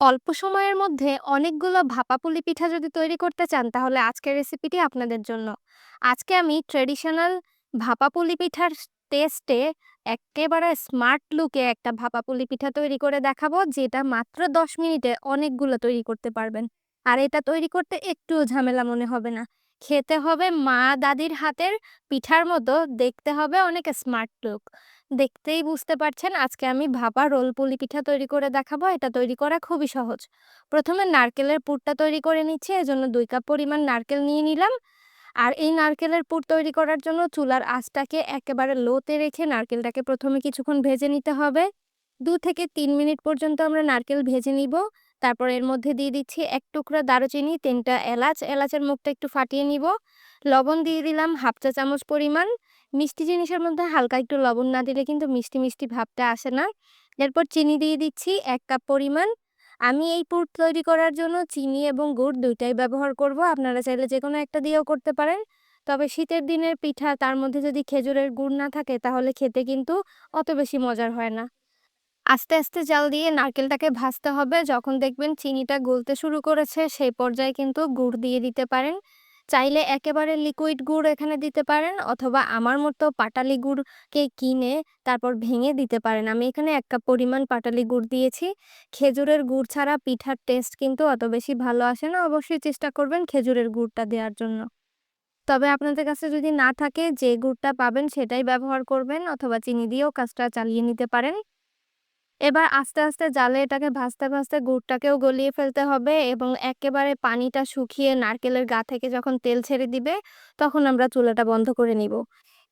অল্প সময়ের মধ্যে অনেকগুলো ভাপা পুলি পিঠা যদি তৈরি করতে চান, তাহলে আজকের রেসিপিটি আপনাদের জন্য। আজকে আমি ট্রেডিশনাল ভাপা পুলি পিঠার টেস্টে একেবারে স্মার্ট লুকে একটা ভাপা পুলি পিঠা তৈরি করে দেখাবো, যেটা মাত্র দশ মিনিটে অনেকগুলো তৈরি করতে পারবেন। আর এটা তৈরি করতে একটুও ঝামেলা মনে হবে না। খেতে হবে মা দাদির হাতের পিঠার মতো, দেখতে হবে অনেক স্মার্ট লুক। দেখতেই বুঝতে পারছেন আজকে আমি ভাপা রোল পুলি পিঠা তৈরি করে দেখাবো, এটা তৈরি করা খুবই সহজ। প্রথমে নারকেলের পুরটা তৈরি করে নিচ্ছি, এজন্য দুই কাপ পরিমাণ নারকেল নিয়ে নিলাম। আর এই নারকেলের পুর তৈরি করার জন্য চুলার আঁচটাকে একেবারে লোতে রেখে নারকেলটাকে প্রথমে কিছুক্ষণ ভেজে নিতে হবে। দু থেকে তিন মিনিট পর্যন্ত আমরা নারকেল ভেজে নিব। তারপর এর মধ্যে দিয়ে দিচ্ছি এক টুকরা দারুচিনি, তিনটা এলাচ, এলাচের মুখটা একটু ফাটিয়ে নিব। লবণ দিয়ে দিলাম হাফ চা চামচ পরিমাণ। মিষ্টি জিনিসের মধ্যে হালকা একটু লবণ না দিলে কিন্তু মিষ্টি মিষ্টি ভাবটা আসে না। এরপর চিনি দিয়ে দিচ্ছি এক কাপ পরিমাণ। আমি এই পুর তৈরি করার জন্য চিনি এবং গুড় দুইটাই ব্যবহার করব। আপনারা চাইলে যে কোনো একটা দিয়েও করতে পারেন। তবে শীতের দিনের পিঠা তার মধ্যে যদি খেজুরের গুড় না থাকে তাহলে খেতে কিন্তু অত বেশি মজার হয় না। আস্তে আস্তে জাল দিয়ে নারকেলটাকে ভাজতে হবে। যখন দেখবেন চিনিটা গলতে শুরু করেছে, সেই পর্যায়ে কিন্তু গুড় দিয়ে দিতে পারেন। চাইলে একেবারে লিকুইড গুড় এখানে দিতে পারেন অথবা আমার মতো পাটালি গুড়কে কিনে তারপর ভেঙে দিতে পারেন। আমি এখানে এক কাপ পরিমাণ পাটালি গুড় দিয়েছি। খেজুরের গুড় ছাড়া পিঠার টেস্ট কিন্তু অত বেশি ভালো আসে না। অবশ্যই চেষ্টা করবেন খেজুরের গুড়টা দেওয়ার জন্য। তবে আপনাদের কাছে যদি না থাকে, যে গুড়টা পাবেন সেটাই ব্যবহার করবেন অথবা চিনি দিয়েও কাজটা চালিয়ে নিতে পারেন। এবার আস্তে আস্তে জালে এটাকে ভাজতে ভাজতে গুড়টাকেও গলিয়ে ফেলতে হবে এবং একেবারে পানিটা শুকিয়ে নারকেলের গা থেকে যখন তেল ছেড়ে দিবে, তখন আমরা চুলাটা বন্ধ করে নিব।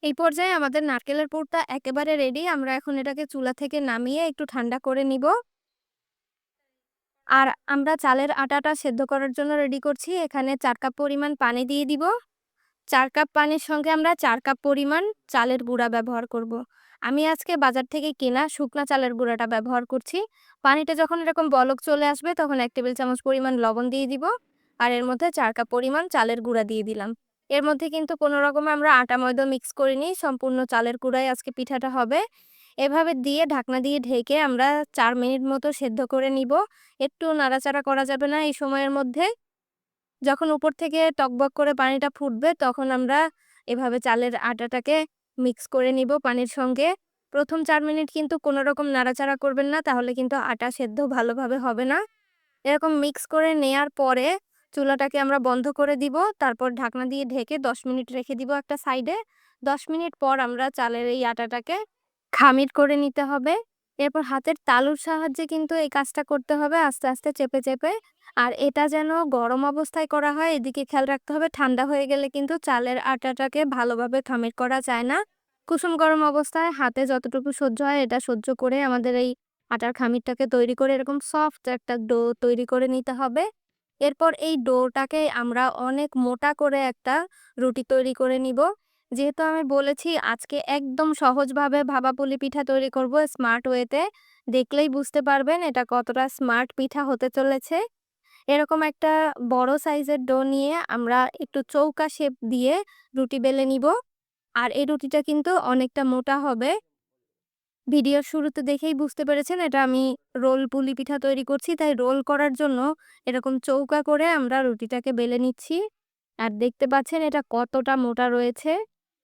এই পর্যায়ে আমাদের নারকেলের পুরটা একেবারে রেডি আমরা এখন এটাকে চুলা থেকে নামিয়ে একটু ঠান্ডা করে নিব। আর আমরা চালের আটাটা সেদ্ধ করার জন্য রেডি করছি। এখানে চার কাপ পরিমাণ পানি দিয়ে দিব। চার কাপ পানির সঙ্গে আমরা চার কাপ পরিমাণ চালের গুঁড়া ব্যবহার করব। আমি আজকে বাজার থেকে কেনা শুকনা চালের গুঁড়াটা ব্যবহার করছি। পানিটা যখন এরকম বলক চলে আসবে, তখন এক টেবিল চামচ পরিমাণ লবণ দিয়ে দিব। আর এর মধ্যে চার কাপ পরিমাণ চালের গুঁড়া দিয়ে দিলাম। এর মধ্যে কিন্তু কোনো রকম আমরা আটা, ময়দা মিক্স করিনি, সম্পূর্ণ চালের গুঁড়াই আজকে পিঠাটা হবে। এভাবে দিয়ে ঢাকনা দিয়ে ঢেকে আমরা চার মিনিট মতো সেদ্ধ করে নিব। একটু নাড়াচাড়া করা যাবে না এই সময়ের মধ্যে। যখন উপর থেকে টকবক করে পানিটা ফুটবে, তখন আমরা এভাবে চালের আটাটাকে মিক্স করে নিব পানির সঙ্গে। প্রথম চার মিনিট কিন্তু কোনো রকম নাড়াচাড়া করবেন না, তাহলে কিন্তু আটা সেদ্ধ ভালোভাবে হবে না। এরকম মিক্স করে নেয়ার পরে চুলাটাকে আমরা বন্ধ করে দিব, তারপর ঢাকনা দিয়ে ঢেকে দশ মিনিট রেখে দিব একটা সাইডে। দশ মিনিট পর আমরা চালের এই আটাটাকে খামির করে নিতে হবে। এরপর হাতের তালুর সাহায্যে কিন্তু এই কাজটা করতে হবে আস্তে আস্তে, চেপে চেপে। আর এটা যেন গরম অবস্থায় করা হয়, এদিকে খেয়াল রাখতে হবে ঠান্ডা হয়ে গেলে কিন্তু চালের আটাটাকে ভালোভাবে খামির করা যায় না। কুসুম গরম অবস্থায় হাতে যতটুকু সহ্য হয় এটা সহ্য করে আমাদের এই আটার খামিরটাকে তৈরি করে এরকম সফট একটা ডো তৈরি করে নিতে হবে। এরপর এই ডোটাকে আমরা অনেক মোটা করে একটা রুটি তৈরি করে নিব। যেহেতু আমি বলেছি আজকে একদম সহজভাবে ভাবা পুলি পিঠা তৈরি করব স্মার্ট ওয়েতে, দেখলেই বুঝতে পারবেন এটা কতটা স্মার্ট পিঠা হতে চলেছে। এরকম একটা বড় সাইজের ডো নিয়ে আমরা একটু চৌকা শেপ দিয়ে রুটি বেলে নিব। আর এই রুটিটা কিন্তু অনেকটা মোটা হবে। ভিডিওর শুরুতে দেখেই বুঝতে পেরেছেন এটা আমি রোল পুলি পিঠা তৈরি করছি, তাই রোল করার জন্য এরকম চৌকা করে আমরা রুটিটাকে বেলে নিচ্ছি। আর দেখতে পাচ্ছেন এটা কতটা মোটা রয়েছে।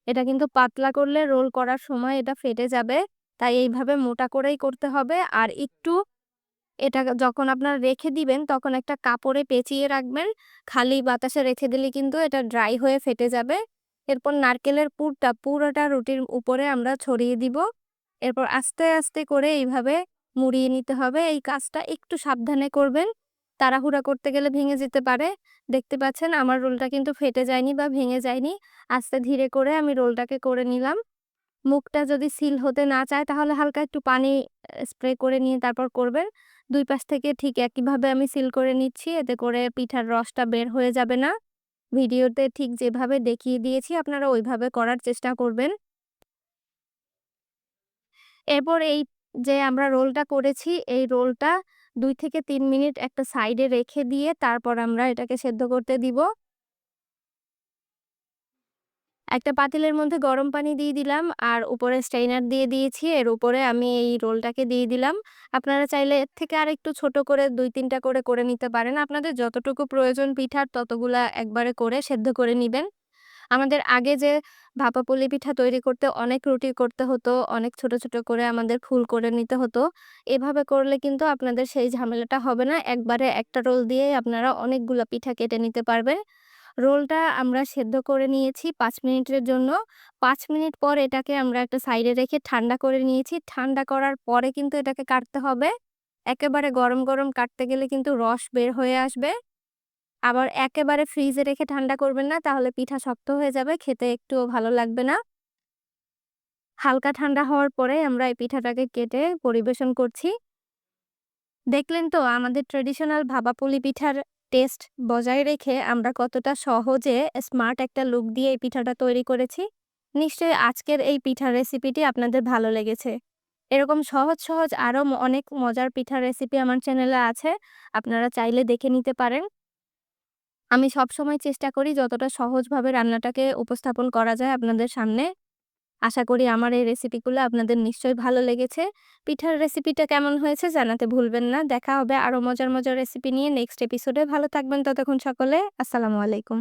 এটা কিন্তু পাতলা করলে রোল করার সময় এটা ফেটে যাবে। তাই এইভাবে মোটা করেই করতে হবে। আর একটু এটা যখন আপনার রেখে দিবেন, তখন একটা কাপড়ে পেঁচিয়ে রাখবেন। খালি বাতাসে রেখে দিলে কিন্তু এটা ড্রাই হয়ে ফেটে যাবে। এরপর নারকেলের পুরটা, পুরোটা রুটির উপরে আমরা ছড়িয়ে দিব। এরপর আস্তে আস্তে করে এইভাবে মুড়িয়ে নিতে হবে। এই কাজটা একটু সাবধানে করবেন। তাড়াহুড়া করতে গেলে ভেঙে যেতে পারে। দেখতে পাচ্ছেন আমার রোলটা কিন্তু ফেটে যায়নি বা ভেঙে যায়নি। আস্তে ধীরে করে আমি রোলটাকে করে নিলাম। মুখটা যদি সিল হতে না চায় তাহলে হালকা একটু পানি স্প্রে করে নিয়ে তারপর করবেন। দুই পাশ থেকে ঠিক একইভাবে আমি সিল করে নিচ্ছি। এতে করে পিঠার রসটা বের হয়ে যাবে না। ভিডিওতে ঠিক যেভাবে দেখিয়ে দিয়েছি আপনারা ওইভাবে করার চেষ্টা করবেন। এরপর এই যে আমরা রোলটা করেছি, এই রোলটা দুই থেকে তিন মিনিট একটা সাইডে রেখে দিয়ে তারপর আমরা এটাকে সেদ্ধ করতে দিব একটা পাতিলের মধ্যে গরম পানি দিয়ে দিলাম আর উপরে স্ট্রেইনার দিয়ে দিয়েছি। এর উপরে আমি এই রোলটাকে দিয়ে দিলাম। আপনারা চাইলে এর থেকে আরেকটু ছোট করে ২-৩ টা করে, করে নিতে পারেন। আপনাদের যতটুকু প্রয়োজন পিঠার ততগুলা একবারে করে সেদ্ধ করে নিবেন। আমাদের আগে যে ভাপা পুলি পিঠা তৈরি করতে অনেক রুটি করতে হতো, অনেক ছোট, ছোট করে আমাদের ফুল করে নিতে হতো। এভাবে করলে কিন্তু আপনাদের সেই ঝামেলাটা হবে না। একবারে একটা রোল দিয়েই আপনারা অনেকগুলো পিঠা কেটে নিতে পারবেন। রোলটা আমরা সেদ্ধ করে নিয়েছি পাঁচ মিনিটের জন্য। পাঁচ মিনিট পর এটাকে আমরা একটা সাইডে রেখে ঠান্ডা করে নিয়েছি। ঠান্ডা করার পরে কিন্তু এটাকে কাটতে হবে। একেবারে গরম, গরম কাটতে গেলে কিন্তু রস বের হয়ে আসবে। আবার একেবারে ফ্রিজে রেখে ঠান্ডা করবেন না তাহলে পিঠা শক্ত হয়ে যাবে, খেতে একটুও ভালো লাগবে না। হালকা ঠান্ডা হওয়ার পরে আমরা এই পিঠাটাকে কেটে পরিবেশন করছি। দেখলেন তো আমাদের ট্র্যাডিশনাল ভাপা পুলি পিঠার টেস্ট বজায় রেখে আমরা কতটা সহজে স্মার্ট একটা লুক দিয়ে এই পিঠাটা তৈরি করেছি। নিশ্চয়ই আজকের এই পিঠার রেসিপিটি আপনাদের ভালো লেগেছে। এরকম সহজ, সহজ আরও অনেক মজার পিঠার রেসিপি আমার চ্যানেলে আছে। আপনারা চাইলে দেখে নিতে পারেন। আমি সব সময় চেষ্টা করি যতটা সহজভাবে রান্নাটাকে উপস্থাপন করা যায় আপনাদের সামনে। আশা করি আমার এই রেসিপিগুলো আপনাদের নিশ্চয়ই ভালো লেগেছে। পিঠার রেসিপিটা কেমন হয়েছে জানাতে ভুলবেন না। দেখা হবে আরও মজার, মজার রেসিপি নিয়ে নেক্সট এপিসোডে। ভালো থাকবেন ততক্ষণ সকলে। আসসালামু আলাইকুম।